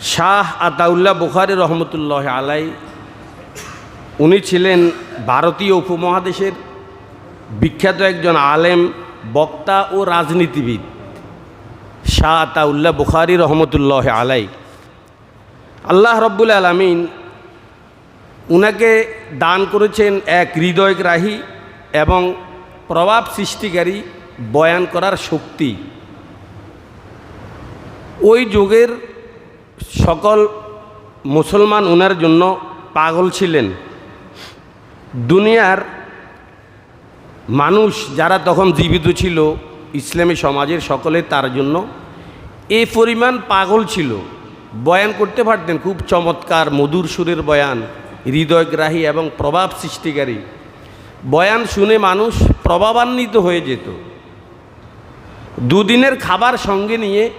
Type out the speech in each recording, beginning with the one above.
শাহ আতাউল্লাহ বুখারি রহমতুল্লাহ আলাই, উনি ছিলেন ভারতীয় উপমহাদেশের বিখ্যাত একজন আলেম, বক্তা ও রাজনীতিবিদ। শাহ আতাউল্লাহ বুখারি রহমতুল্লাহ আলাই। আল্লাহ রব্বুল আলমিন উনাকে দান করেছেন এক হৃদয়গ্রাহী এবং প্রভাব সৃষ্টিকারী বয়ান করার শক্তি। ওই যুগের সকল মুসলমান ওনার জন্য পাগল ছিলেন। দুনিয়ার মানুষ যারা তখন জীবিত ছিল, ইসলামী সমাজের সকলে তার জন্য এই পরিমাণ পাগল ছিল। বয়ান করতে পারতেন, খুব চমৎকার, মধুর সুরের বয়ান, হৃদয়গ্রাহী এবং প্রভাব সৃষ্টিকারী। বয়ান শুনে মানুষ প্রভাবান্বিত হয়ে যেত। দুদিনের খাবার সঙ্গে নিয়ে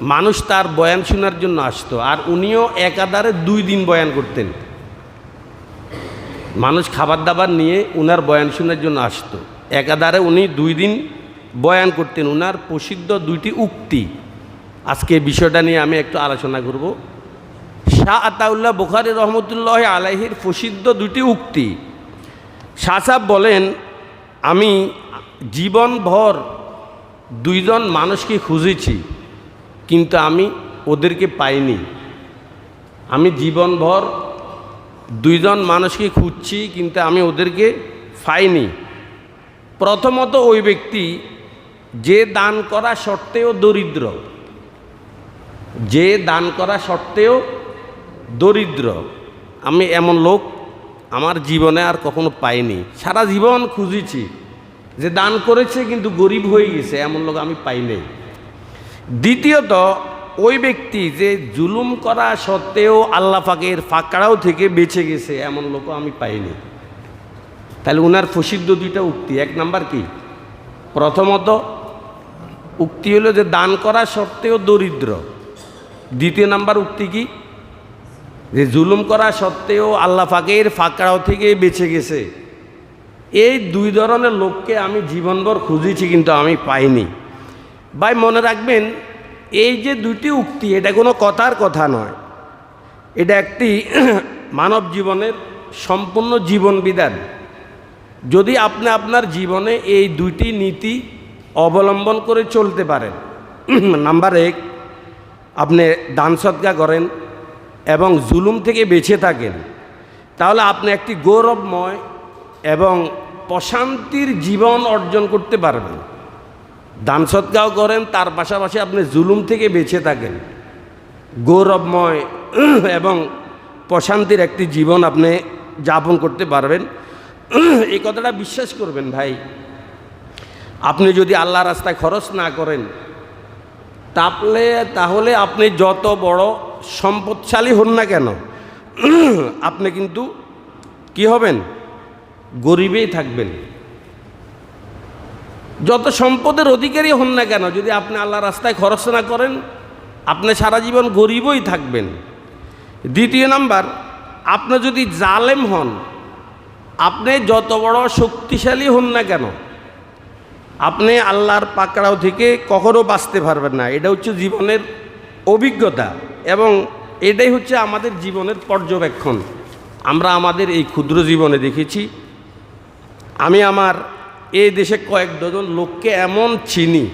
মানুষ তার বয়ান শোনার জন্য আসতো, আর উনিও একাধারে দুই দিন বয়ান করতেন। মানুষ খাবার দাবার নিয়ে উনার বয়ান শোনার জন্য আসতো। একাধারে উনি দুই দিন বয়ান করতেন, উনার প্রসিদ্ধ দুইটি উক্তি। আজকে বিষয়টা নিয়ে আমি একটু আলোচনা করব। শাহ আতাউল্লাহ বুখারি রহমতুল্লাহ আলাহির প্রসিদ্ধ দুটি উক্তি। শাহ সাহেব বলেন, আমি জীবনভর দুইজন মানুষকে খুঁজেছি। কিন্তু আমি ওদেরকে পাইনি। আমি জীবনভর দুইজন মানুষকে খুঁজছি, কিন্তু আমি ওদেরকে পাইনি। প্রথমত ওই ব্যক্তি যে দান করা সত্ত্বেও দরিদ্র। যে দান করা সত্ত্বেও দরিদ্র। আমি এমন লোক আমার জীবনে আর কখনো পাইনি। সারা জীবন খুঁজেছি। যে দান করেছে কিন্তু গরিব হয়ে গেছে, এমন লোক আমি পাইনি দ্বিতীয়ত, ওই ব্যক্তি যে জুলুম করা সত্ত্বেও আল্লাহ ফাঁকের ফাঁকড়াও থেকে বেঁচে গেছে, এমন লোকও আমি পাইনি। তাহলে ওনার প্রসিদ্ধ দুইটা উক্তি, এক নাম্বার কি? প্রথমত, উক্তি হলো যে দান করা সত্ত্বেও দরিদ্র। দ্বিতীয় নাম্বার উক্তি কি? যে জুলুম করা সত্ত্বেও আল্লাহ ফাঁকের ফাঁকড়াও থেকে বেঁচে গেছে। এই দুই ধরনের লোককে আমি জীবনভর খুঁজেছি, কিন্তু আমি পাইনি। ভাই, মনে রাখবেন, এই যে দুটি উক্তি, এটা কোনো কথার কথা নয়। এটা একটি মানব জীবনের সম্পূর্ণ জীবন বিধান। যদি আপনি আপনার জীবনে এই দুইটি নীতি অবলম্বন করে চলতে পারেন, নাম্বার এক, আপনি দান সৎকা করেন এবং জুলুম থেকে বেঁচে থাকেন, তাহলে আপনি একটি গৌরবময় এবং প্রশান্তির জীবন অর্জন করতে পারবেন। দান সৎকাও করেন, তার পাশাপাশি আপনি জুলুম থেকে বেঁচে থাকেন। গৌরবময় এবং প্রশান্তির একটি জীবন আপনি যাপন করতে পারবেন। এই কথাটা বিশ্বাস করবেন ভাই। আপনি যদি আল্লাহ রাস্তায় খরচ না করেন, তাহলে তাহলে আপনি যত বড় সম্পদশালী হন না কেন, আপনি কিন্তু কি হবেন? গরিবেই থাকবেন। যত সম্পদের অধিকারী হন না কেন, যদি আপনি আল্লাহ রাস্তায় খরচ না করেন, আপনি সারা জীবন গরিবই থাকবেন। দ্বিতীয় নাম্বার, আপনি যদি জালেম হন, আপনি যত বড় শক্তিশালী হন না কেন, আপনি আল্লাহর পাকড়াও থেকে কখনও বাঁচতে পারবেন না। এটা হচ্ছে জীবনের অভিজ্ঞতা এবং এটাই হচ্ছে আমাদের জীবনের পর্যবেক্ষণ। আমরা আমাদের এই ক্ষুদ্র জীবনে দেখেছি, আমি আমার এই দেশে কয়েক ডজন লোককে এমন চিনি,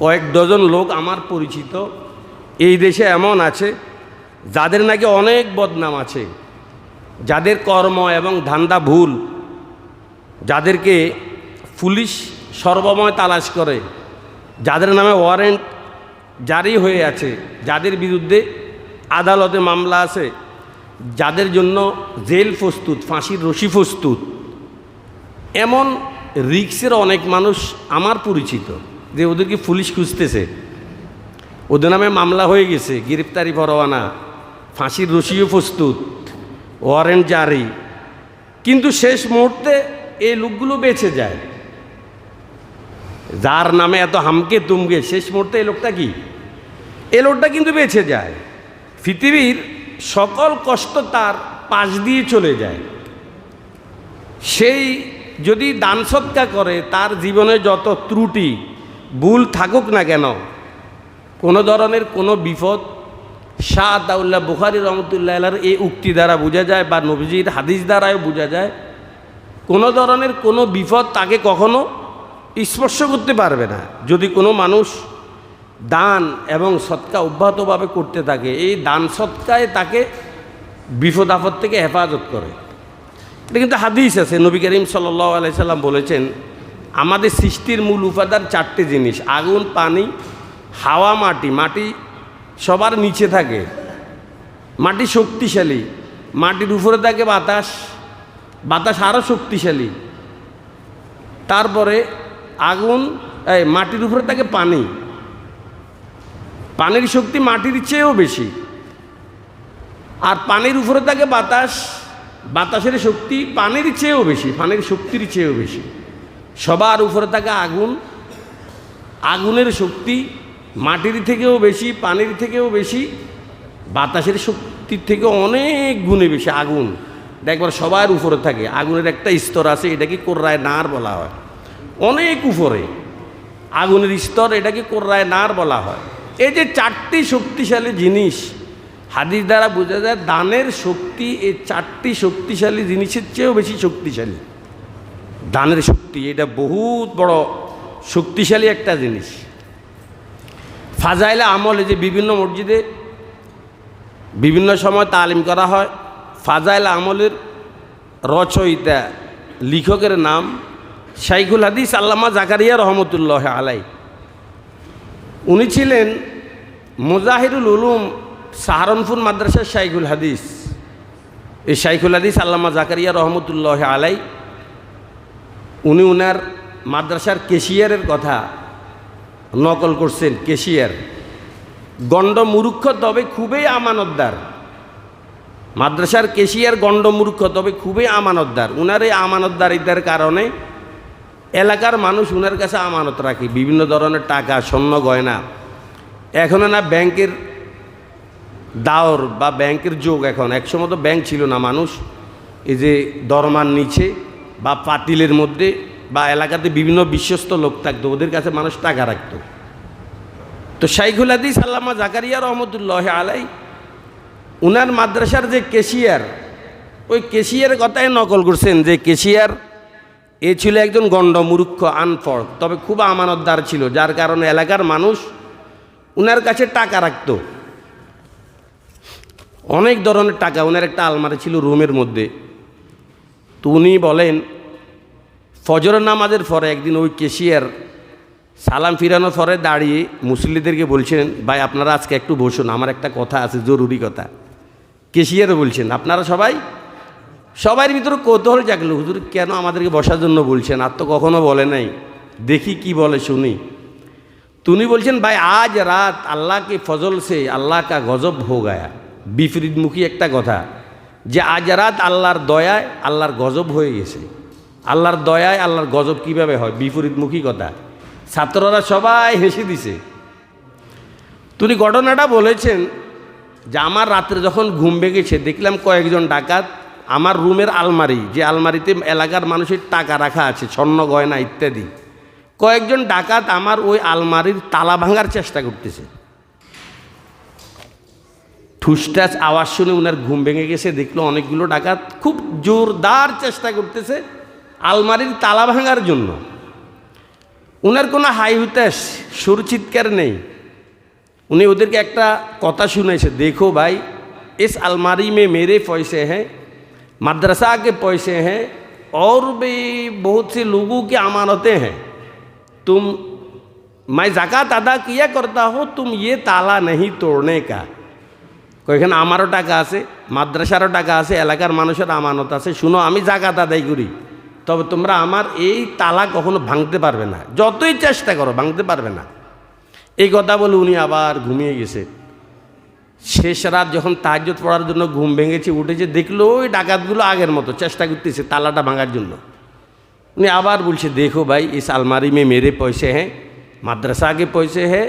কয়েক ডজন লোক আমার পরিচিত, এই দেশে এমন আছে, যাদের নাকি অনেক বদনাম আছে, যাদের কর্ম এবং ধান্দা ভুল, যাদেরকে পুলিশ সর্বময় তালাশ করে, যাদের নামে ওয়ারেন্ট জারি হয়ে আছে, যাদের বিরুদ্ধে আদালতে মামলা আছে, যাদের জন্য জেল প্রস্তুত, ফাঁসির রশি প্রস্তুত, এমন রিক্সের অনেক মানুষ আমার পরিচিত, যে ওদেরকে পুলিশ খুঁজতেছে। ওদের নামে মামলা হয়ে গেছে, গ্রেপ্তারি পরোয়ানা, ফাঁসির রশিও প্রস্তুত ওয়ারেন্ট জারি। কিন্তু শেষ মুহূর্তে এই লোকগুলো বেঁচে যায়। যার নামে এত হামকে তুমকে, শেষ মুহূর্তে এই লোকটা কি? এই লোকটা কিন্তু বেঁচে যায়। পৃথিবীর সকল কষ্ট তার পাশ দিয়ে চলে যায়। সেই যদি দান সৎকা করে, তার জীবনে যত ত্রুটি, ভুল থাকুক না কেন, কোনো ধরনের কোনো বিপদ শাহ দাউল্লাহ বুখারি রহমতুল্লাহ এই উক্তি দ্বারা বোঝা যায় বা নবীজির হাদিস দ্বারাও বোঝা যায়, কোনো ধরনের কোনো বিপদ তাকে কখনো স্পর্শ করতে পারবে না। যদি কোনো মানুষ দান এবং সৎকা অব্যাহতভাবে করতে থাকে, এই দান সৎকায় তাকে বিপদ আপদ থেকে হেফাজত করে। এটা কিন্তু হাদিস আছে। নবী করিম সাল্লাহ আলাইসাল্লাম বলেছেন, আমাদের সৃষ্টির মূল উপাদান চারটে জিনিস, আগুন, পানি, হাওয়া, মাটি। মাটি সবার নিচে থাকে। মাটি শক্তিশালী। মাটির উপরে থাকে বাতাস। বাতাস আরও শক্তিশালী। তারপরে আগুন, এই মাটির উপরে থাকে পানি। পানির শক্তি মাটির চেয়েও বেশি। আর পানির উপরে থাকে বাতাস। বাতাসের শক্তি পানির চেয়েও বেশি, পানির শক্তির চেয়েও বেশি। সবার উপরে থাকে আগুন। আগুনের শক্তি মাটির থেকেও বেশি, পানির থেকেও বেশি। বাতাসের শক্তির থেকে অনেক গুণে বেশি আগুন। দেখবার সবার উপরে থাকে। আগুনের একটা স্তর আছে, এটাকে কোর্রায় নার বলা হয়। অনেক উপরে। আগুনের স্তর এটাকে কোর্রায় নার বলা হয়। এই যে চারটি শক্তিশালী জিনিস হাদিস দ্বারা বোঝা যায় দানের শক্তি, এই চারটি শক্তিশালী জিনিসের চেয়েও বেশি শক্তিশালী। দানের শক্তি, এটা বহুত বড় শক্তিশালী একটা জিনিস। ফাজাইলা আমলে যে বিভিন্ন মসজিদে বিভিন্ন সময় তালিম করা হয়। ফাজাইলা আমলের রচয়িতা, লেখকের নাম শাইখুল হাদিস আল্লামা জাকারিয়া রহমতুল্লাহ আলাই উনি ছিলেন মুজাহিরুল উলুম সাহারনপুর মাদ্রাসার শাইখুল হাদিস। এই শাইখুল হাদিস আল্লামা জাকারিয়া রহমতুল্লাহ আলাই উনি উনার মাদ্রাসার কেশিয়ারের কথা নকল করছেন, কেশিয়ার। গণ্ড মূর্খ তবে খুবই আমানতদার। মাদ্রাসার কেশিয়ার গণ্ড মূর্খ তবে খুবই আমানতদার। উনার এই আমানতদারিতার কারণে এলাকার মানুষ উনার কাছে আমানত রাখে। বিভিন্ন ধরনের টাকা, স্বর্ণ, গয়না। এখনও না ব্যাংকের দাওর বা ব্যাংকের যোগ এখন। একসময় তো ব্যাংক ছিল না মানুষ। এই যে দরমার নিচে বা পাতিলের মধ্যে বা এলাকাতে বিভিন্ন বিশ্বস্ত লোক থাকতো, ওদের কাছে মানুষ টাকা রাখতো। তো শাইখুল হাদিস, আল্লামা জাকারিয়া রহমতুল্লাহ আলাই, উনার মাদ্রাসার যে কেশিয়ার, ওই কেশিয়ার কথাই নকল করছেন যে কেশিয়ার, এ ছিল একজন গণ্ড গণ্ডমূর্খ আনপড় তবে খুব আমানতদার ছিল, যার কারণে এলাকার মানুষ উনার কাছে টাকা রাখতো। অনেক ধরনের টাকা, ওনার একটা আলমারি ছিল রুমের মধ্যে। তো উনি বলেন, ফজরের নামাজের পরে একদিন ওই কেশিয়ার সালাম ফিরানোর পরে দাঁড়িয়ে মুসলিদেরকে বলছেন, ভাই, আপনারা আজকে একটু বসুন, আমার একটা কথা আছে, জরুরি কথা। কেশিয়ারও বলছেন, আপনারা সবাই সবার ভিতরে কৌতূহল জাগলো, হুজুর, কেন আমাদেরকে বসার জন্য বলছেন? আর তো কখনো বলে নাই। দেখি কি বলে শুনি। তুমি বলছেন, ভাই, আজ রাত আল্লাহ কে ফজল সে, আল্লাহ কা গজব হো গায়া। বিপরীতমুখী একটা কথা, যে আজ রাত আল্লাহর দয়ায় আল্লাহর গজব হয়ে গেছে। আল্লাহর দয়ায় আল্লাহর গজব কীভাবে হয়? বিপরীতমুখী কথা। ছাত্ররা সবাই হেসে দিছে। তিনি ঘটনাটা বলেছেন যে আমার রাত্রে যখন ঘুম ভেঙেছে, দেখলাম কয়েকজন ডাকাত আমার রুমের আলমারি, যে আলমারিতে এলাকার মানুষের টাকা রাখা আছে, স্বর্ণ, গয়না ইত্যাদি। কয়েকজন ডাকাত আমার ওই আলমারির তালা ভাঙার চেষ্টা করতেছে। ঠুসটাস আওয়াজ শুনে উনার ঘুম ভেঙে গেছে দেখলো অনেকগুলো ডাকাত খুব জোরদার চেষ্টা করতেছে আলমারির তালা ভাঙার জন্য উনার কোনো হাই হুতাস সুর চিৎকার নেই উনি ওদেরকে একটা কথা শুনেছে দেখো ভাই इस अलमारी में मेरे पैसे हैं मदरसा के पैसे हैं और भी बहुत से लोगों की अमानतें हैं तुम मैं জাকাত আদা কিয়া করতা হো তুম ইয়ে তালা নেই তোড়নে কা এখানে আমারও টাকা আছে মাদ্রাসারও টাকা আছে এলাকার মানুষের আমানত আছে শুনো আমি জাকাত আদায় করি তবে তোমরা আমার এই তালা কখনো ভাঙতে পারবে না যতই চেষ্টা করো ভাঙতে পারবে না এই কথা বলে উনি আবার ঘুমিয়ে গেছে শেষ রাত যখন তাহাজ্জত পড়ার জন্য ঘুম ভেঙেছে উঠেছে দেখলো ওই ডাকাতগুলো আগের মতো চেষ্টা করতেছে তালাটা ভাঙার জন্য উনি আবার বলছে দেখো भाई इस अलमारी में मेरे पैसे हैं मदरसा के पैसे हैं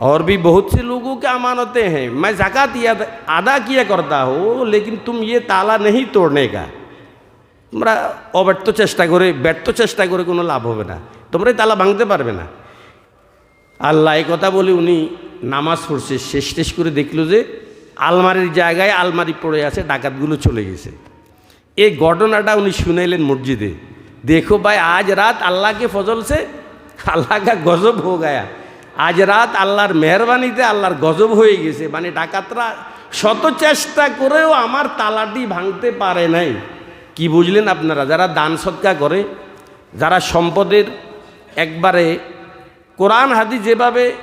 और भी बहुत से लोगों के अमानतें हैं मैं ज़कात याद अदा किया करता हूँ लेकिन तुम ये ताला नहीं तोड़ने का তোমরা অব্যর্থ চেষ্টা করে ব্যর্থ চেষ্টা করে কোনো লাভ হবে না তোমরা এই তালা ভাঙতে পারবে না আল্লাহ এই কথা বলে উনি নামাজ পড়ছে শেষ শেষ করে দেখলো যে আলমারির জায়গায় আলমারি পড়ে আছে ডাকাতগুলো চলে গেছে এই ঘটনাটা উনি শুনাইলেন মসজিদে দেখো ভাই আজ রাত আল্লাহকে ফজল সে আল্লাহ কা গজব হো গায়া আজ রাত আল্লাহর মেহরবানিতে আল্লাহর গজব হয়ে গেছে। মানে ডাকাতরা শত চেষ্টা করেও আমার তালাটি ভাঙতে পারে নাই। কি বুঝলেন আপনারা? যারা দান সৎকা করে, যারা সম্পদের একবারে কোরআন হাদি যেভাবে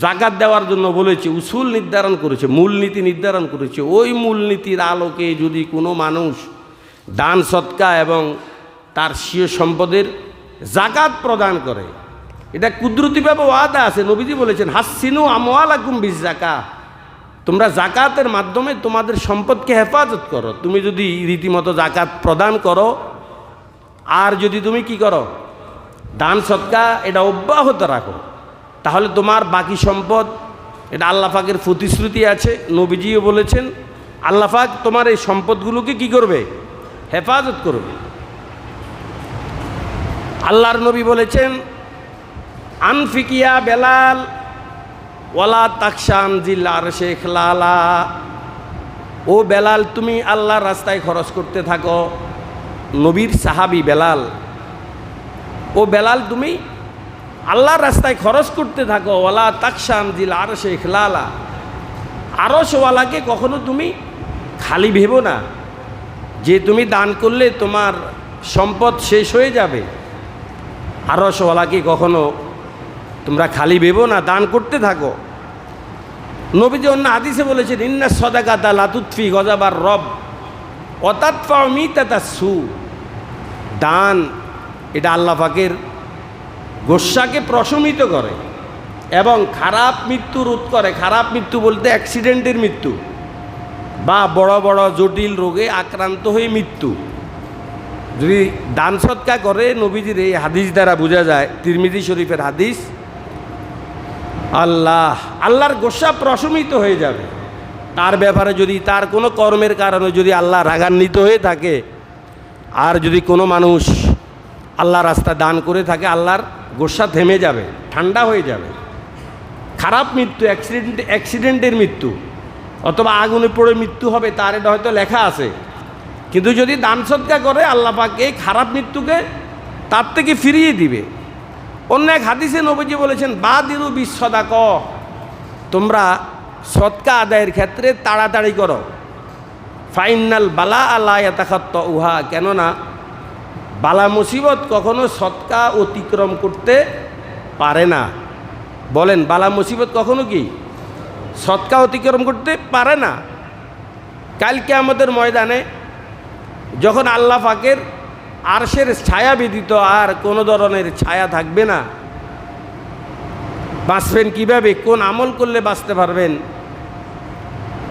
জাকাত দেওয়ার জন্য বলেছে, উসুল নির্ধারণ করেছে, মূলনীতি নির্ধারণ করেছে, ওই মূলনীতির আলোকে যদি কোনো মানুষ দান সৎকা এবং তার স্বীয় সম্পদের জাকাত প্রদান করে এটা কুদরতিভাবে ওয়াদা আছে, নবীজি বলেছেন, হাসিনু আমওয়ালাকুম বিজ জাকা তোমরা জাকাতের মাধ্যমে তোমাদের সম্পদকে হেফাজত করো। তুমি যদি রীতিমতো জাকাত প্রদান করো, আর যদি তুমি কি করো? দান সৎকা, এটা অব্যাহত রাখো। তাহলে তোমার বাকি সম্পদ, এটা আল্লাফাকের প্রতিশ্রুতি আছে, নবীজিও বলেছেন আল্লাফাক তোমার এই সম্পদগুলোকে কি করবে? হেফাজত করবে। আল্লাহর নবী বলেছেন আনফিকিয়া বেলাল, ওয়ালা তাকসান জিল্লার শেখ লালা ও বেলাল, তুমি আল্লাহর রাস্তায় খরচ করতে থাকো। নবীর সাহাবি বেলাল। ও বেলাল, তুমি আল্লাহর রাস্তায় খরচ করতে থাকো। ওয়ালা তাকসান জিল আর শেখ লালা আরসওয়ালাকে কখনো তুমি খালি ভেবো না যে তুমি দান করলে তোমার সম্পদ শেষ হয়ে যাবে। আরসওয়ালাকে কখনো তোমরা খালি ভেবো না, দান করতে থাকো। নবীজি অন্য হাদিসে বলেছেন, ইন্না সদাকাতা লাতুৎফি গজাবার রব অতাৎফা মিতা সু দান, এটা আল্লাহ পাকের গোস্বাকে প্রশমিত করে এবং খারাপ মৃত্যু রোধ করে। খারাপ মৃত্যু বলতে অ্যাক্সিডেন্টের মৃত্যু বা বড় বড় জটিল রোগে আক্রান্ত হয়ে মৃত্যু। যদি দান সৎকা করে, নবীজির এই হাদিস দ্বারা বোঝা যায়, তিরমিজি শরীফের হাদিস আল্লাহ, আল্লাহর গোসা প্রশমিত হয়ে যাবে। তার ব্যাপারে যদি তার কোনো কর্মের কারণে যদি আল্লাহ রাগান্বিত হয়ে থাকে, আর যদি কোনো মানুষ আল্লাহ রাস্তা দান করে থাকে, আল্লাহর গোসা থেমে যাবে, ঠান্ডা হয়ে যাবে। খারাপ মৃত্যু অ্যাক্সিডেন্ট অ্যাক্সিডেন্টের মৃত্যু, অথবা আগুনে পড়ে মৃত্যু হবে, তার এটা হয়তো লেখা আছে। কিন্তু যদি দান সৎকা করে, আল্লাহ পাক এই খারাপ মৃত্যুকে তার থেকে ফিরিয়ে দিবে। অন্য এক হাদিসে নবীজি বলেছেন বা দিরু বিশ্বদা ক তোমরা সৎকা আদায়ের ক্ষেত্রে তাড়াতাড়ি করো। ফাইনাল বালা আল্লাহ এতাখাত্ত উহা কেননা বালা মুসিবত কখনো সৎকা অতিক্রম করতে পারে না। বলেন, বালা মুসিবত কখনো কি? সৎকা অতিক্রম করতে পারে না। কালকে আমাদের ময়দানে যখন আল্লাহ ফাকের আরশের ছায়া ব্যতীত আর কোনো ধরনের ছায়া থাকবে না। বাঁচবেন কীভাবে? কোন আমল করলে বাঁচতে পারবেন?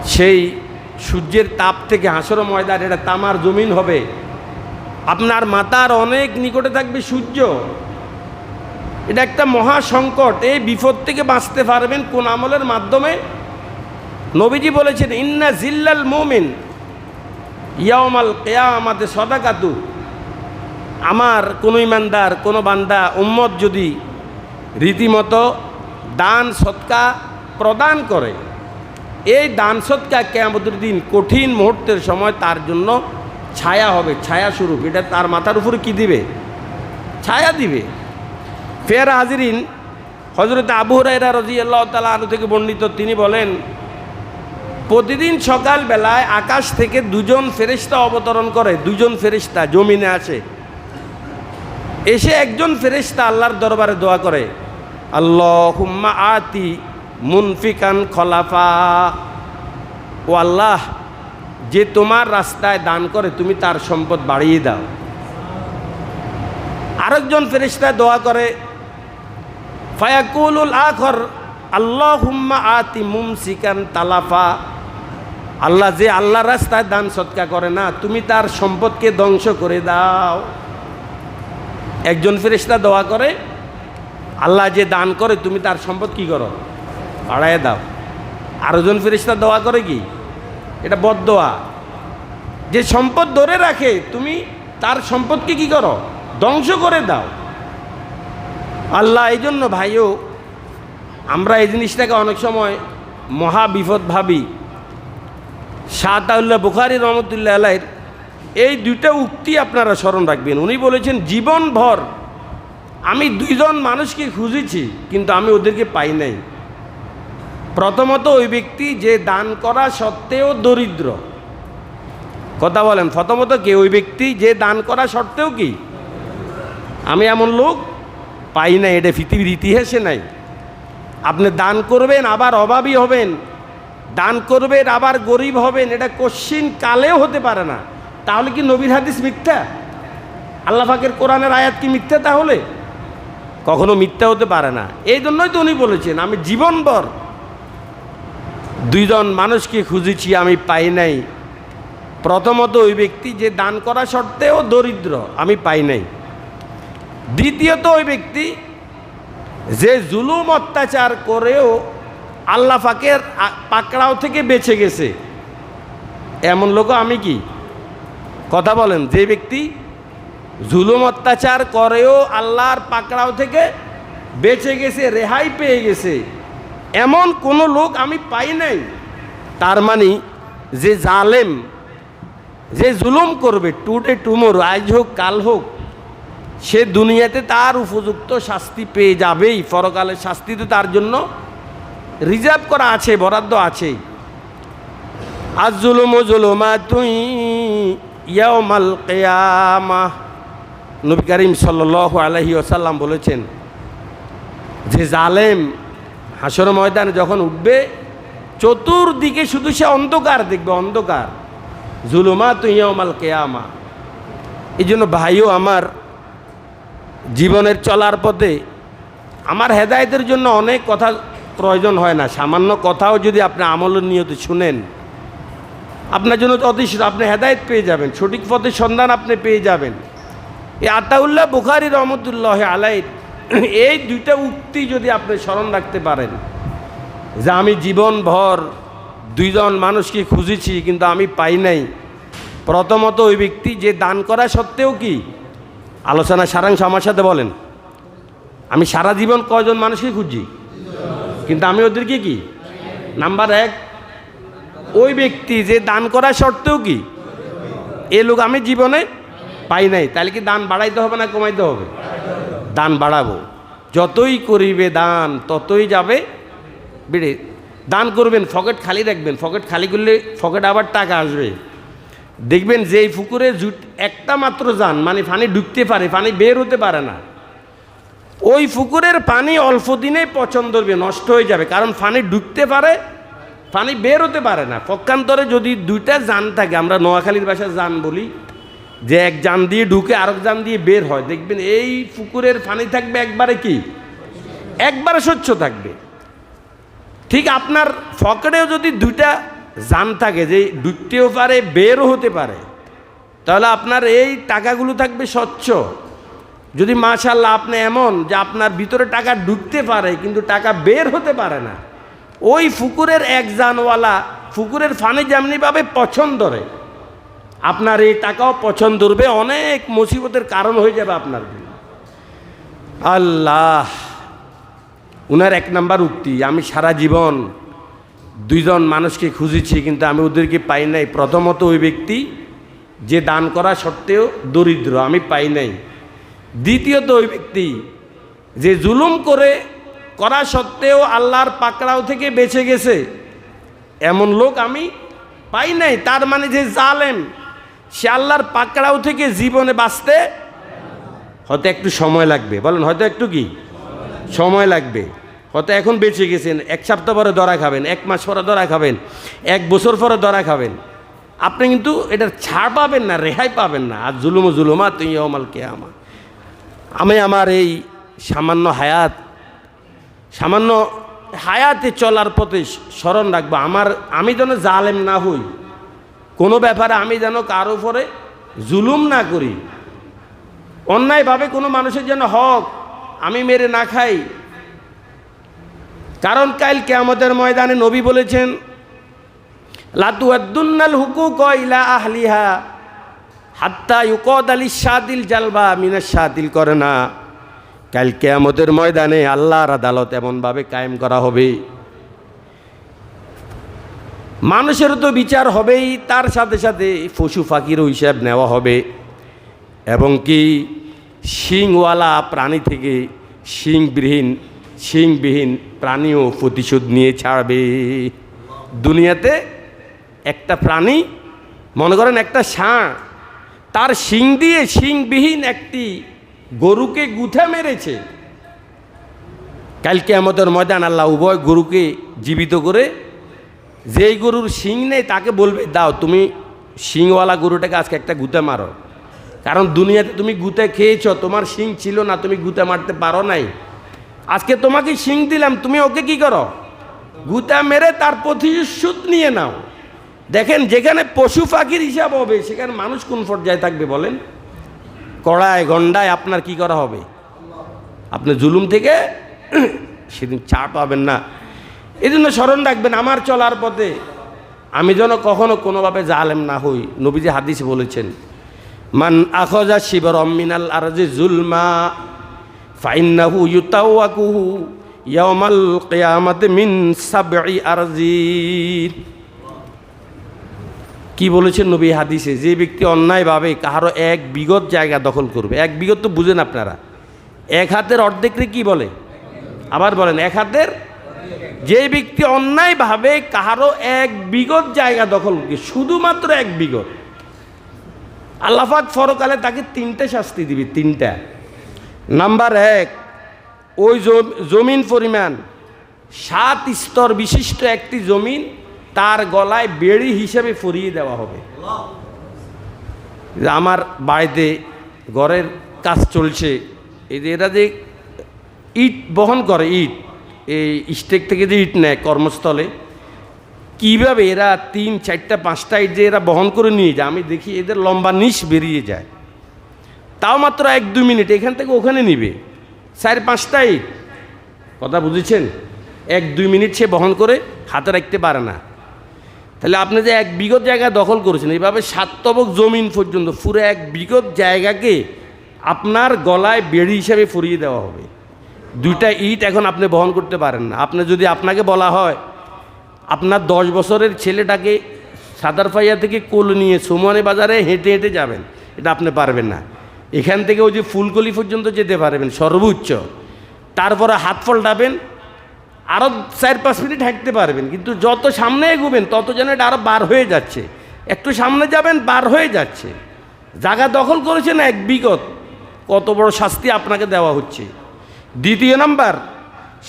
সেই সূর্যের তাপ থেকে হাসর ময়দান এটা তামার জমিন হবে। আপনার মাতার অনেক নিকটে থাকবে সূর্য। এটা একটা মহা সংকট। এই বিপদ থেকে বাঁচতে পারবেন কোন আমলের মাধ্যমে? নবীজি বলেছেন, ইন্না জিল্লাল মোমিন ইয়ামাল কেয়া আমাদের সদাকাতু। আমার কোনো ইমানদার, কোনো বান্দা, উম্মত যদি রীতিমতো দান সৎকা প্রদান করে, এই দান সৎকা কেমতের দিন কঠিন মুহূর্তের সময় তার জন্য ছায়া হবে, ছায়া স্বরূপ। এটা তার মাথার উপরে কি দিবে? ছায়া দিবে। ফের হাজিরিন হজরত আবু হরাইরা রাজি আল্লাহ তালা আনু থেকে বর্ণিত, তিনি বলেন, প্রতিদিন সকালবেলায় আকাশ থেকে দুজন ফেরিস্তা অবতরণ করে, দুজন ফেরিস্তা জমিনে আসে। এসে একজন ফেরিস্তা আল্লাহর দরবারে দোয়া করে আল্লাহ হুম্মা আতি মুনফিকান খলাফা। ও আল্লাহ, যে তোমার রাস্তায় দান করে তুমি তার সম্পদ বাড়িয়ে দাও। আরেকজন ফেরিস্তা দোয়া করে, ফায়াকুলুল আখর আল্লাহ হুম্মা আতি মুমসিকান তালাফা। আল্লাহ, যে আল্লাহ রাস্তায় দান সৎকা করে না, তুমি তার সম্পদকে ধ্বংস করে দাও। একজন ফেরিস্তা দোয়া করে, আল্লাহ যে দান করে, তুমি তার সম্পদ কি করো? বাড়াইয়ে দাও। আরেকজন ফেরিস্তা দোয়া করে কি? এটা বদোয়া যে সম্পদ ধরে রাখে, তুমি তার সম্পদকে কি করো? ধ্বংস করে দাও। আল্লাহ এই জন্য ভাইও, আমরা এই জিনিসটাকে অনেক সময় মহা বিপদ ভাবি শাহতাউল্লাহ বুখারি রহমতুল্লাহ আলাইর এই দুইটা উক্তি আপনারা স্মরণ রাখবেন। উনি বলেছেন জীবনভর আমি দুইজন মানুষকে খুঁজেছি, কিন্তু আমি ওদেরকে পাই নাই। প্রথমত ওই ব্যক্তি যে দান করা সত্ত্বেও দরিদ্র। কথা বলেন, প্রথমত কে? ওই ব্যক্তি যে দান করা সত্ত্বেও কি? আমি এমন লোক পাই না এটা পৃথিবীর ইতিহাসে নাই। আপনি দান করবেন, আবার অভাবী হবেন। দান করবেন, আবার গরিব হবেন, এটা কশ্চিন কালেও হতে পারে না। তাহলে কি নবীর হাদিস মিথ্যা? আল্লাহ পাকের কোরআনের আয়াত কি মিথ্যা তাহলে? কখনো মিথ্যা হতে পারে না। এই জন্যই তো উনি বলেছেন, আমি জীবনভর দুইজন মানুষকে খুঁজেছি, আমি পাই নাই। প্রথমত ওই ব্যক্তি যে দান করা সত্ত্বেও দরিদ্র, আমি পাই নাই। দ্বিতীয়ত ওই ব্যক্তি যে জুলুম অত্যাচার করেও আল্লাহ ফাকের পাকড়াও থেকে বেঁচে গেছে। এমন লোক আমি কি? কথা বলেন, যে ব্যক্তি জুলুম অত্যাচার করেও আল্লাহর পাকড়াও থেকে বেঁচে গেছে, রেহাই পেয়ে গেছে, এমন কোনো লোক আমি পাই নাই। তার মানে যে জালেম, যে জুলুম করবে, টুডে টুমোর, আজ হোক, কাল হোক, সে দুনিয়াতে তার উপযুক্ত শাস্তি পেয়ে যাবেই। পরকালের শাস্তি তো তার জন্য রিজার্ভ করা আছে, বরাদ্দ আছেই আজ জুলুম জুলুমা তুই ইয়ামাল কেয়ামা। নবী করিম সাল্লাহ আলহি আসাল্লাম বলেছেন, যে জালেম হাসর ময়দানে যখন উঠবে, চতুর্দিকে শুধু সে অন্ধকার দেখবে, অন্ধকার। জুলুমা তুই ইয়ামাল কেয়ামা। এই জন্য ভাইও আমার, জীবনের চলার পথে আমার হেদায়তের জন্য অনেক কথা প্রয়োজন হয় না। সামান্য কথাও যদি আপনি আমলের নিয়ত শুনেন আপনার জন্য যথেষ্ট আপনি হেদায়ত পেয়ে যাবেন। সঠিক পথের সন্ধান আপনি পেয়ে যাবেন। এই আতাউল্লাহ বুখারি রহমতুল্লাহ আলাই এই দুইটা উক্তি যদি আপনি স্মরণ রাখতে পারেন, যে আমি জীবনভর দুইজন মানুষকে খুঁজেছি, কিন্তু আমি পাই নাই। প্রথমত ওই ব্যক্তি যে দান করা সত্ত্বেও কি? আলোচনা সারাংশ আমার সাথে বলেন। আমি সারা জীবন কয়জন মানুষকে খুঁজছি কিন্তু আমি ওদেরকে কি? নাম্বার এক ওই ব্যক্তি যে দান করা সত্ত্বেও কি? এ লোক আমি জীবনে পাই নাই। তাহলে কি দান বাড়াইতে হবে না কমাইতে হবে? দান বাড়াবো। যতই করিবে দান, ততই যাবে বেড়ে। দান করবেন, ফকেট খালি রাখবেন। ফকেট খালি করলে, ফকেট আবার টাকা আসবে। দেখবেন যে এই পুকুরে জুট একটা মাত্র যান মানে পানি ঢুকতে পারে, পানি বের হতে পারে না। ওই পুকুরের পানি অল্প দিনেই পছন্দ হবে নষ্ট হয়ে যাবে। কারণ পানি ঢুকতে পারে পানি বের হতে পারে না। পক্ষান্তরে যদি দুইটা যান থাকে, আমরা নোয়াখালীর ভাষায় যান বলি, যে এক যান দিয়ে ঢুকে আরেক যান দিয়ে বের হয়। দেখবেন এই পুকুরের পানি থাকবে একবারে কি? একবারে স্বচ্ছ থাকবে। ঠিক আপনার ফকেটেও যদি দুইটা যান থাকে, যে ঢুকতেও পারে, বেরও হতে পারে, তাহলে আপনার এই টাকাগুলো থাকবে স্বচ্ছ। যদি মাশাল্লাহ আপনি এমন যে আপনার ভিতরে টাকা ঢুকতে পারে, কিন্তু টাকা বের হতে পারে না ওই ফুকুরের এক জানওয়ালা ফুকুরের ফানি যেমনিভাবে পছন্দ রে, আপনার এই টাকাও পছন্দ করবে, অনেক মুসিবতের কারণ হয়ে যাবে আপনার। আল্লাহ, উনার এক নাম্বার উক্তি, আমি সারা জীবন দুইজন মানুষকে খুঁজেছি, কিন্তু আমি ওদেরকে পাই নাই প্রথমত ওই ব্যক্তি যে দান করা সত্ত্বেও দরিদ্র, আমি পাই নাই দ্বিতীয়ত ওই ব্যক্তি যে জুলুম করে করা সত্ত্বেও আল্লাহর পাকড়াও থেকে বেঁচে গেছে। এমন লোক আমি পাই নাই, তার মানে যে জালেম, সে আল্লাহর পাকড়াও থেকে জীবনে বাঁচতে হয়তো একটু সময় লাগবে। বলেন, হয়তো একটু কি? সময় লাগবে। হয়তো এখন বেঁচে গেছেন, এক সপ্তাহ পরে ধরা খাবেন, এক মাস পরে ধরা খাবেন, এক বছর পরে ধরা খাবেন। আপনি কিন্তু এটার ছাড় পাবেন না, রেহাই পাবেন না। আর জুলুম জুলুমা তুই অমাল কে আমার আমি আমার এই সামান্য হায়াত সামান্য হায়াতে চলার পথে স্মরণ রাখব। আমার, আমি যেন জালেম না হই, কোনো ব্যাপারে আমি যেন কারও উপরে জুলুম না করি। অন্যায়ভাবে কোনো মানুষের যেন হক আমি মেরে না খাই। কারণ কাল কেয়ামতের ময়দানে নবী বলেছেন লাতুয়াদ্দুন্নাল হুকুক ইলা আহলিহা হাত্তা ইউকদ আলী সাদিল জালবা মিনা সাদিল করে না কাল কেয়ামতের ময়দানে আল্লাহর আদালত এমনভাবে কায়েম করা হবে। মানুষেরও তো বিচার হবেই, তার সাথে সাথে পশু পাখিরও হিসাব নেওয়া হবে। এবং কি শিংওয়ালা প্রাণী থেকে শিংবিহীন শিংবিহীন প্রাণীও প্রতিশোধ নিয়ে ছাড়বে। দুনিয়াতে একটা প্রাণী, মনে করেন একটা ষাঁ তার শিং দিয়ে শিংবিহীন একটি গরুকে গুথা মেরেছে। কালকে আমাদের ময়দান, আল্লাহ উভয় গরুকে জীবিত করে, যেই গরুর শিং নেই তাকে বলবে, দাও, তুমি শিংওয়ালা গরুটাকে আজকে একটা গুতে মারো। কারণ দুনিয়াতে তুমি গুতে খেয়েছ, তোমার শিং ছিল না, তুমি গুতে মারতে পারো নাই। আজকে তোমাকে শিং দিলাম, তুমি ওকে কি করো? গুতা মেরে তার প্রতিশোধ নিয়ে নাও। দেখেন, যেখানে পশু পাখির হিসাব হবে, সেখানে মানুষ কোন পর্যায়ে থাকবে বলেন? কড়ায় গন্ডায় আপনার কি করা হবে? আপনি জুলুম থেকে সেদিন চা পাবেন না। এই জন্য স্মরণ রাখবেন, আমার চলার পথে আমি যেন কখনো কোনোভাবে জালেম না হই, নবীজি হাদিস বলেছেন, মান আখজা শিবর অমিনাল যে জুলমা, ফাইন্নাহু ইউতাওয়াকুহু ইয়াউমাল কিয়ামাতে মিন সাবঈ আরজিন। কি বলেছেন নবী হাদিসে? যে ব্যক্তি অন্যায়ভাবে কাহারও এক বিগত জায়গা দখল করবে। এক বিগত তো বুঝেন আপনারা। এক হাতের অর্ধেকরে কি বলে? আবার বলেন, এক হাতের? যে ব্যক্তি অন্যায়ভাবে কাহারও এক বিগত জায়গা দখল করবে। শুধুমাত্র এক বিগত। আল্লাহাক ফরকালে তাকে তিনটে শাস্তি দিবি, তিনটা। নাম্বার এক, ওই জমিন পরিমাণ। সাত স্তর বিশিষ্ট একটি জমিন তার গলায় বেড়ি হিসেবে ফরিয়ে দেওয়া হবে। আমার বাড়িতে ঘরের কাজ চলছে এরা যে ইট বহন করে, ইট, এই স্টেক থেকে যে ইট নেয় কর্মস্থলে, কীভাবে এরা তিন, চারটা, পাঁচটা ইট যে এরা বহন করে নিয়ে যায়, আমি দেখি এদের লম্বা নিশ বেরিয়ে যায়। তাও মাত্র এক, দু মিনিট, এখান থেকে ওখানে নিবে। চার, পাঁচটা ইট। কথা বুঝেছেন? এক দুই মিনিট সে বহন করে হাতে রাখতে পারে না। তাহলে আপনি যে এক বিগত জায়গা দখল করেছেন, এইভাবে সাততবক জমিন পর্যন্ত পুরো এক বিগত জায়গাকে আপনার গলায় বেড়ি হিসাবে ফুরিয়ে দেওয়া হবে। দুইটা ইট এখন আপনি বহন করতে পারেন না। আপনি যদি আপনাকে বলা হয়, আপনার দশ বছরের ছেলেটাকে সাদারফাইয়া থেকে কোল নিয়ে সুমনে বাজারে হেঁটে হেঁটে যাবেন, এটা আপনি পারবেন না। এখান থেকে ওই যে ফুলকলি পর্যন্ত যেতে পারবেন, সর্বোচ্চ। তারপরে হাত ফলটাবেন আরও চার পাঁচ মিনিট হাঁটতে পারবেন, কিন্তু যত সামনে এগোবেন, তত যেন এটা আরও বার হয়ে যাচ্ছে। একটু সামনে যাবেন, বার হয়ে যাচ্ছে। জায়গা দখল করেছেন এক বিগত, কত বড় শাস্তি আপনাকে দেওয়া হচ্ছে। দ্বিতীয় নাম্বার,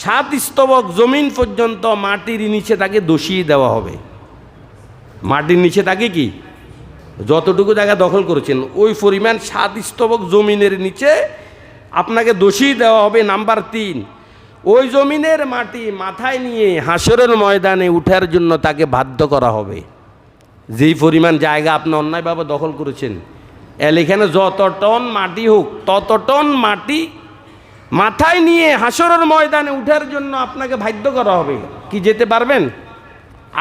সাত স্তবক জমিন পর্যন্ত মাটির নিচে তাকে দোষিয়ে দেওয়া হবে। মাটির নিচে তাকে কি? যতটুকু জায়গা দখল করেছেন, ওই পরিমাণ সাত স্তবক জমিনের নিচে আপনাকে দোষী দেওয়া হবে। নাম্বার তিন ওই জমিনের মাটি মাথায় নিয়ে হাসরের ময়দানে উঠার জন্য তাকে বাধ্য করা হবে। যেই পরিমাণ জায়গা আপনি অন্যায়ভাবে দখল করেছেন এখানে যত টন মাটি হোক, তত টন মাটি মাথায় নিয়ে হাসরের ময়দানে উঠার জন্য আপনাকে বাধ্য করা হবে। কি যেতে পারবেন?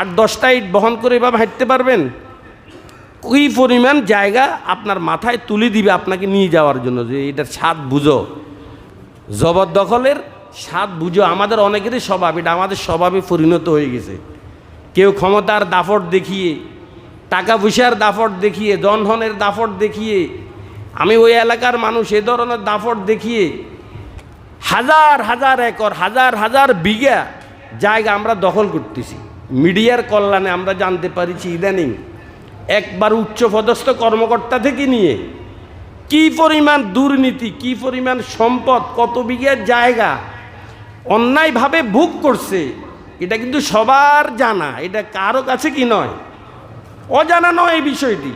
আট দশটা ইট বহন করে এভাবে হাঁটতে পারবেন? ওই পরিমাণ জায়গা আপনার মাথায় তুলে দিবে আপনাকে নিয়ে যাওয়ার জন্য, যে এটার স্বাদ বুঝো। জবরদখলের স্বাদ বুঝো, আমাদের অনেকেরই স্বভাব, এটা আমাদের স্বভাবে পরিণত হয়ে গেছে। কেউ ক্ষমতার দাফট দেখিয়ে, টাকা পয়সার দাফট দেখিয়ে জনধনের দাফট দেখিয়ে, আমি ওই এলাকার মানুষ, এ ধরনের দাফট দেখিয়ে, হাজার হাজার একর, হাজার হাজার বিঘা জায়গা আমরা দখল করতেছি। মিডিয়ার কল্যাণে আমরা জানতে পারিছি ইদানিং, একবার উচ্চ পদস্থ কর্মকর্তা থেকে নিয়ে, কি পরিমাণ দুর্নীতি, কি পরিমাণ সম্পদ, কত বিঘার জায়গা অন্যায়ভাবে ভোগ করছে, এটা কিন্তু সবার জানা, এটা কারও কাছে কি নয়? অজানা নয় এই বিষয়টি।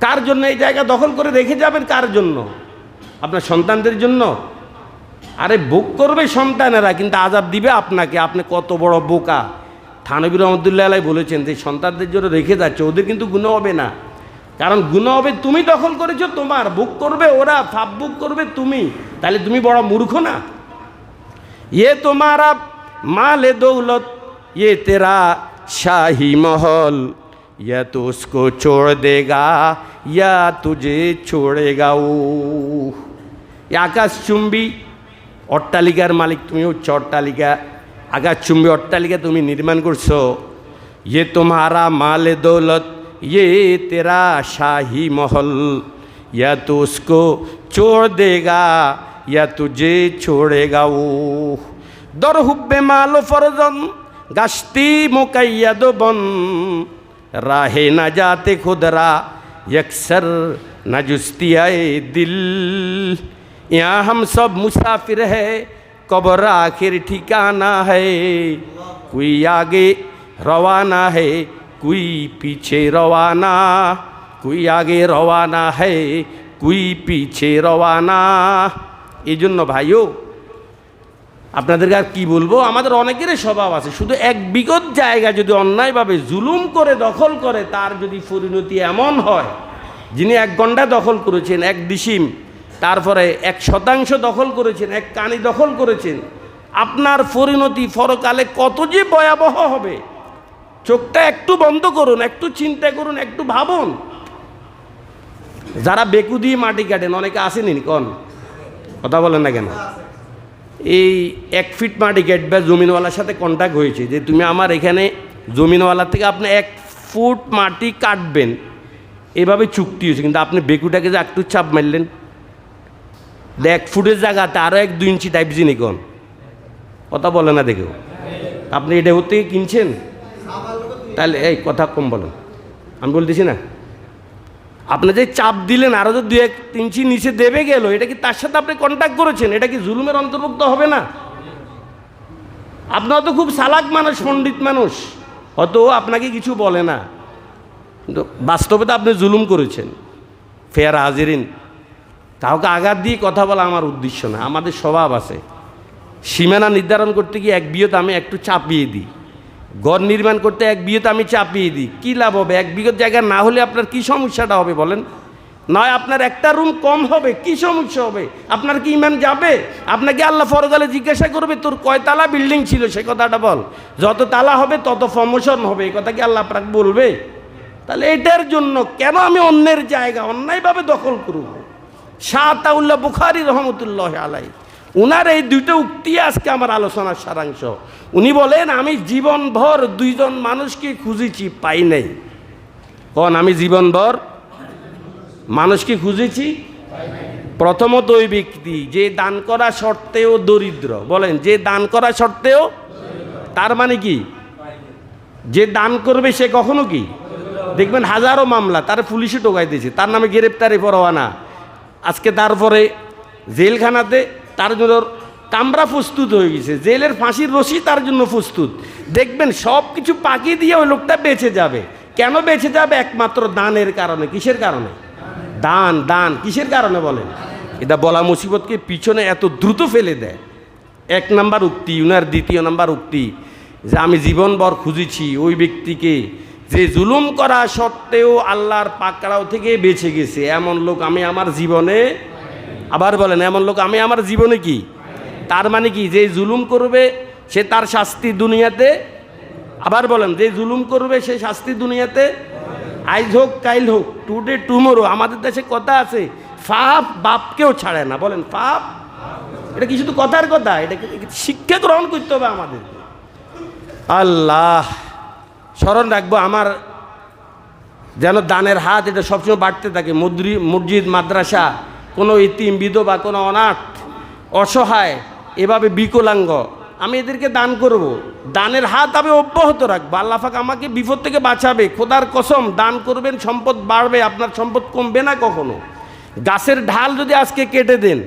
কার জন্য এই জায়গা দখল করে রেখে যাবেন? কার জন্য? আপনার সন্তানদের জন্য? আরে ভোগ করবে সন্তানেরা, কিন্তু আজাব দিবে আপনাকে। আপনি কত বড় বোকা। থানবির রহমতুল্লাহ আলাই বলেছেন যে, সন্তানদের জন্য রেখে যাচ্ছে, ওদের কিন্তু গুণ হবে না। কারণ গুণ হবে তুমি দখল করেছ, তোমার। বুক করবে ওরা, ফাপ বুক করবে তুমি। তাহলে তুমি বড় মূর্খ না? ये तुम्हारा माल दौलत ये तेरा शाही महल या तो उसको छोड़ देगा या तुझे छोड़ेगा ও আকাশচুম্বী অট্টালিকার মালিক তুমি হচ্ছে অট্টালিকা আকাশচুম্বী অট্টালিকা তুমি নির্মাণ করছো ये तुम्हारा माल दौलत ये तेरा शाही महल या तो उसको छोड़ देगा या तुझे छोड़ेगा वो দর হুব্বে মালো ফরজন গাছতি মোকাইয়াদ বন রাহে না যাতে খুদরা यकसर न जुस्तियाए दिल यहाँ हम सब मुसाफिर है कब्र आखिर ठिकाना है कोई आगे रवाना है कोई पीछे रवाना कोई आगे रवाना है कोई पीछे रवाना এই জন্য ভাইও, আপনাদেরকে আর কী বলব? আমাদের অনেকেরই স্বভাব আছে, শুধু এক বিগত জায়গা যদি অন্যায়ভাবে জুলুম করে দখল করে, তার যদি পরিণতি এমন হয়, যিনি এক ঘণ্টা দখল করেছেন, এক ডিসিম, তারপরে এক শতাংশ দখল করেছেন, এক কানি দখল করেছেন, আপনার পরিণতি পরকালে কত যে ভয়াবহ হবে। চোখটা একটু বন্ধ করুন, একটু চিন্তা করুন, একটু ভাবুন। যারা বেকু দিয়ে মাটি কাটেন, অনেকে আসেনি, কন? কথা বলেন না কেন? এই এক ফিট মাটি কাটবে জমিনওয়ালার সাথে কন্ট্যাক্ট হয়েছে যে তুমি আমার এখানে জমিনওয়ালার থেকে আপনি এক ফুট মাটি কাটবেন। এভাবে চুক্তি হয়েছে, কিন্তু আপনি বেকুটাকে যে একটু চাপ মারলেন। এক ফুটের জায়গাতে আরও এক দুই ইঞ্চি টাইপ জিনি কন। কথা বলে না দেখেও। আপনি এটা থেকে কিনছেন? তাহলে এই কথা কম বলেন। আমি বলতেছি না। আপনি যে চাপ দিলেন আরও যে দু এক ইঞ্চি নিচে দেবে গেল, এটা কি তার সাথে আপনি কন্ট্যাক্ট করেছেন? এটা কি জুলুমের অন্তর্ভুক্ত হবে না? আপনার তো খুব সালাক মানুষ, পণ্ডিত মানুষ। হয়তো আপনাকে কিছু বলে না। কিন্তু বাস্তবে তো আপনি জুলুম করেছেন। ফেয়ার হাজিরিন, কাউকে আঘাত দিয়ে কথা বলা আমার উদ্দেশ্য না, আমাদের স্বভাব আছে। সীমানা নির্ধারণ করতে গিয়ে এক বিয়েতে আমি একটু চাপিয়ে দিই। ঘর নির্মাণ করতে এক বিয়েতে আমি চাপিয়ে দিই। কী লাভ হবে? এক বিগত জায়গা না হলে আপনার কি সমস্যাটা হবে বলেন? নয়, আপনার একটা রুম কম হবে, কি সমস্যা হবে? আপনার কি ইমান যাবে? আপনাকে আল্লাহ ফরগালে জিজ্ঞাসা করবে, তোর কয়তালা বিল্ডিং ছিল? সে কথাটা বল। যত তালা হবে, তত প্রমোশন হবে, এই কথা কি আল্লাহ আপনাকে বলবে? তাহলে এটার জন্য কেন আমি অন্যের জায়গা অন্যায়ভাবে দখল করব? শাহ তাউল্লাহ বুখারি রহমতুল্লাহ আলাই উনার এই দুটো উক্তি আজকে আমার আলোচনার সারাংশ। উনি বলেন, আমি জীবনভর দুইজন মানুষকে খুঁজেছি, পাই নাই। কন, আমি জীবনভর মানুষকে খুঁজেছি? প্রথমত ওই ব্যক্তি, যে দান করা সত্ত্বেও দরিদ্র। বলেন, যে দান করা সত্ত্বেও তার মানে কি? যে দান করবে সে কখনো কি? দেখবেন হাজারো মামলা, তার পুলিশে টোকাই দিয়েছে। তার নামে গ্রেপ্তারি পরোয়ানা। আজকে তারপরে জেলখানাতে তার জন্য কামরা প্রস্তুত হয়ে গেছে। জেলের ফাঁসির রশি তার জন্য প্রস্তুত। দেখবেন সব কিছু পাকিয়ে দিয়ে ওই লোকটা বেঁচে যাবে। কেন বেঁচে যাবে? একমাত্র দানের কারণে। কিসের কারণে? দান দান। কিসের কারণে বলেন? এটা বলা মুসিবতকে পিছনে এত দ্রুত ফেলে দেয়। এক নাম্বার উক্তি উনার দ্বিতীয় নাম্বার উক্তি, যে আমি জীবনভর খুঁজেছি ওই ব্যক্তিকে যে জুলুম করা সত্ত্বেও আল্লাহর পাকড়াও থেকে বেঁচে গেছে। এমন লোক আমি আমার জীবনে আবার বলেন, এমন লোক, আমি আমার জীবনে কি? তার মানে কি? যে জুলুম করবে, সে তার শাস্তি দুনিয়াতে, আবার বলেন, যে জুলুম করবে, সে শাস্তি দুনিয়াতে, আইজ হোক, কাইল হোক, টুডে, টুমোরো, আমাদের দেশে কথা আছে, ফাপ বাপকেও ছাড়ে না, বলেন, ফাপ। এটা কি শুধু কথার কথা? এটা শিক্ষা গ্রহণ করতে হবে আমাদের। আল্লাহ, স্মরণ রাখব, আমার যেন দানের হাত এটা সবসময় বাড়তে থাকে, মদ্রি মসজিদ, মাদ্রাসা কোনো ইতিম, বিধবা, কোনো অনাথ, অসহায়, এভাবে বিকলাঙ্গ, আমি এদেরকে দান করব। দানের হাত আমি অব্যাহত রাখব। আল্লাহাক আমাকে বিপদ থেকে বাঁচাবে। খোদার কসম, দান করবেন, সম্পদ বাড়বে, আপনার সম্পদ কমবে না কখনো। গাছের ঢাল যদি আজকে কেটে দেন,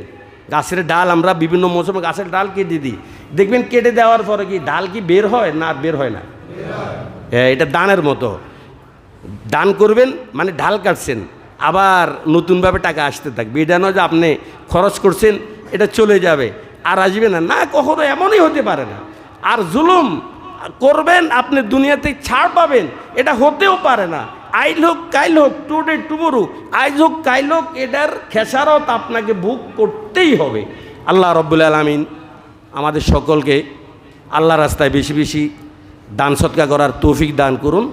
গাছের ডাল আমরা বিভিন্ন মৌসুমে গাছের ডাল কেটে দিই। দেখবেন কেটে দেওয়ার পরে কি ডাল কি বের হয় না বের হয় না? হ্যাঁ এটা দানের মতো। দান করবেন মানে ঢাল কাটছেন। আবার নতুনভাবে টাকা আসতে থাকবে। এটা নয় যে আপনি খরচ করছেন, এটা চলে যাবে। আর আসবে না। না, কখনো এমনই হতে পারে না। আর জুলুম করবেন, আপনি দুনিয়াতে ছাড় পাবেন, এটা হতেও পারে না। আইল হোক, কাইল হোক, টুডে টুমরু, আইজ হোক, কাইল হোক, এটার খেসারত আপনাকে বুক করতেই হবে। আল্লাহ রব্বুল আলমিন আমাদের সকলকে আল্লাহ রাস্তায় বেশি বেশি দান সৎকা করার তৌফিক দান করুন।